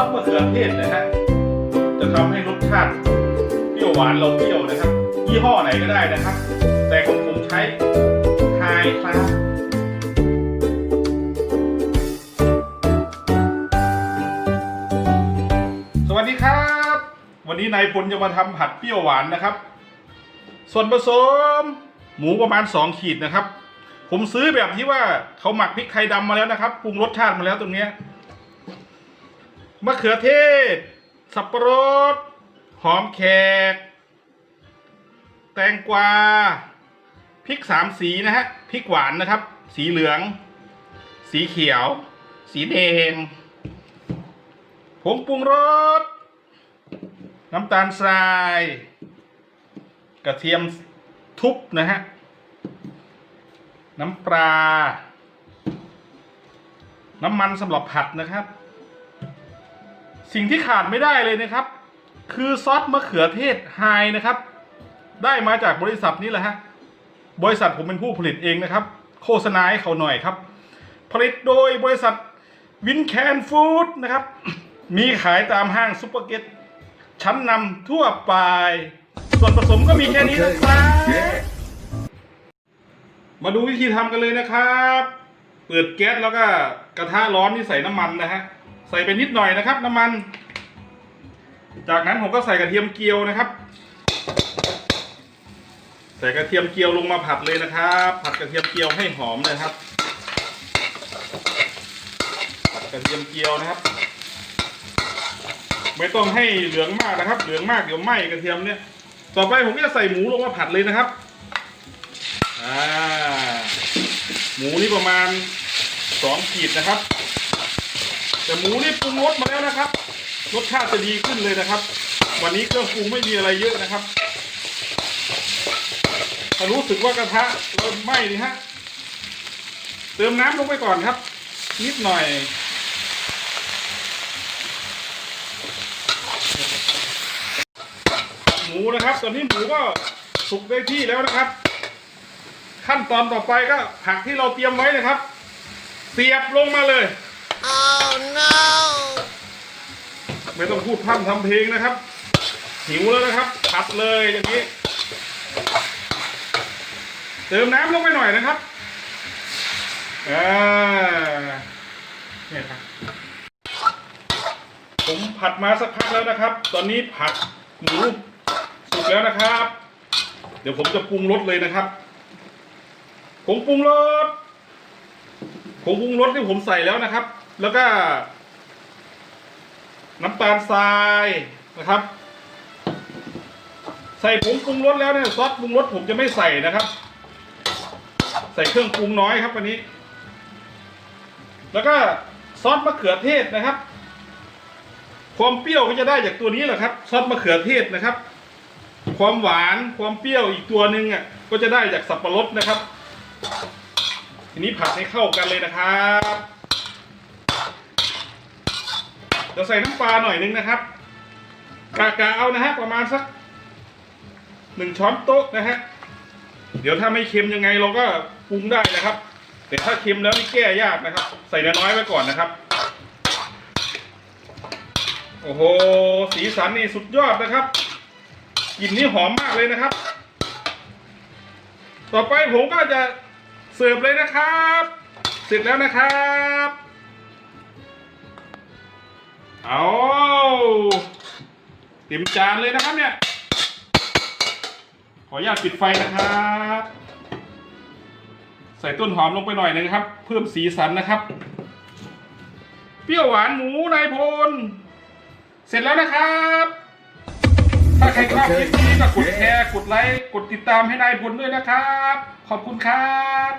อสมะเขือเทศนะฮะจะทำให้รสชาติเปรี้ยวหวานเราเปรี้ยวนะครับยี่ห้อไหนก็ได้นะครับ แต่ของผมใช้ไฮครับสวัสดีครับ วันนี้นายพลจะมาทำผัดเปรี้ยวหวานนะครับ ส่วนผสมหมูประมาณ 2 ขีดนะครับ ผมซื้อแบบที่ว่าเขาหมักพริกไทยดำมาแล้วนะครับปรุงรสชาติมาแล้วตรงเนี้ย มะเขือเทศ สับปะรด หอมแขก แตงกวา พริกสามสีนะฮะ พริกหวานนะครับ สีเหลือง สีเขียว สีแดง ผงปรุงรส น้ำตาลทราย กระเทียมทุบนะฮะ น้ำปลา น้ำมันสำหรับผัดนะครับ สิ่งที่ขาดไม่ได้เลยนะครับ คือซอสมะเขือเทศไฮนะครับ ได้มาจากบริษัทนี้แหละฮะบริษัทผมเป็นผู้ผลิตเองนะครับ โฆษณาให้เขาหน่อยครับ ผลิตโดยบริษัทวินแคนฟู้ดนะครับ มีขายตามห้างซุปเปอร์เก็ตชั้นนำทั่วไป ส่วนผสมก็มีแค่นี้นะครับมาดูวิธีทำกันเลยนะครับ เปิดแก๊สแล้วก็กระทะร้อนนี่ใส่น้ำมันนะฮะ ใส่ไปนิดหน่อยนะครับ น้ำมัน จากนั้นผมก็ใส่กระเทียมเจียวนะครับ ใส่กระเทียมเจียวลงมาผัดเลยนะครับ ผัดกระเทียมเจียวให้หอมเลยครับ ผัดกระเทียมเจียวนะครับ ไม่ต้องให้เหลืองมากนะครับ เหลืองมากเดี๋ยวไหม้กระเทียมเนี่ย ต่อไปผมก็จะใส่หมูลงมาผัดเลยนะครับ อ่า หมูนี่ประมาณสองขีดนะครับ แต่หมูนี่ปรุงรสมาแล้วนะครับ รสชาติจะดีขึ้นเลยนะครับ วันนี้เครื่องปรุงไม่มีอะไรเยอะนะครับถ้ารู้สึกว่ากระทะเริ่มไหม้นี่ฮะเติมน้ำลงไปก่อนครับ นิดหน่อยหมูนะครับตอนนี้หมูก็สุกได้ที่แล้วนะครับ ขั้นตอนต่อไปก็ผักที่เราเตรียมไว้นะครับ เสียบลงมาเลย Oh no! ไม่ต้องพูดพร่ำทำเพลงนะครับ หิวแล้วนะครับ ผัดเลยอย่างนี้ เติมน้ำลงไปหน่อยนะครับอ่าเนี่ยครับ ผมผัดมาสักพักแล้วนะครับ ตอนนี้ผัดหมูสุกแล้วนะครับ เดี๋ยวผมจะปรุงรสเลยนะครับผงปรุงรสผงปรุงรสที่ผมใส่แล้วนะครับ แล้วก็ น้ำตาลทรายนะครับ ใส่ผงปรุงรสแล้วเนี่ยซอสปรุงรสผมจะไม่ใส่นะครับ ใส่เครื่องปรุงน้อยครับวันนี้ แล้วก็ซอสมะเขือเทศนะครับ ความเปรี้ยวก็จะได้จากตัวนี้แหละครับ ซอสมะเขือเทศนะครับ ความหวานความเปรี้ยวอีกตัวหนึ่งอะก็จะได้จากสับปะรดนะครับ ทีนี้ผัดให้เข้ากันเลยนะครับ จะใส่น้ำปลาหน่อยนึงนะครับกากาเอานะฮะประมาณสักหนึ่งช้อนโต๊ะนะฮะเดี๋ยวถ้าไม่เค็มยังไงเราก็ปรุงได้นะครับ แต่ถ้าเค็มแล้วนี่แก้ยากนะครับ ใส่น้อยไว้ก่อนนะครับ โอ้โหสีสันนี่สุดยอดนะครับกลิ่นนี่หอมมากเลยนะครับ ต่อไปผมก็จะเสิร์ฟเลยนะครับ เสร็จแล้วนะครับ เอาเต็มจานเลยนะครับเนี่ย ขออนุญาตปิดไฟนะครับ ใส่ต้นหอมลงไปหน่อยหนึงครับ เพิ่มสีสันนะครับ เปรี้ยวหวานหมูนายพล เสร็จแล้วนะครับ ถ้าใครชอบคลิปนี้ก็กดแชร์ กดไลค์ กดติดตามให้นายพลด้วยนะครับ ขอบคุณครับ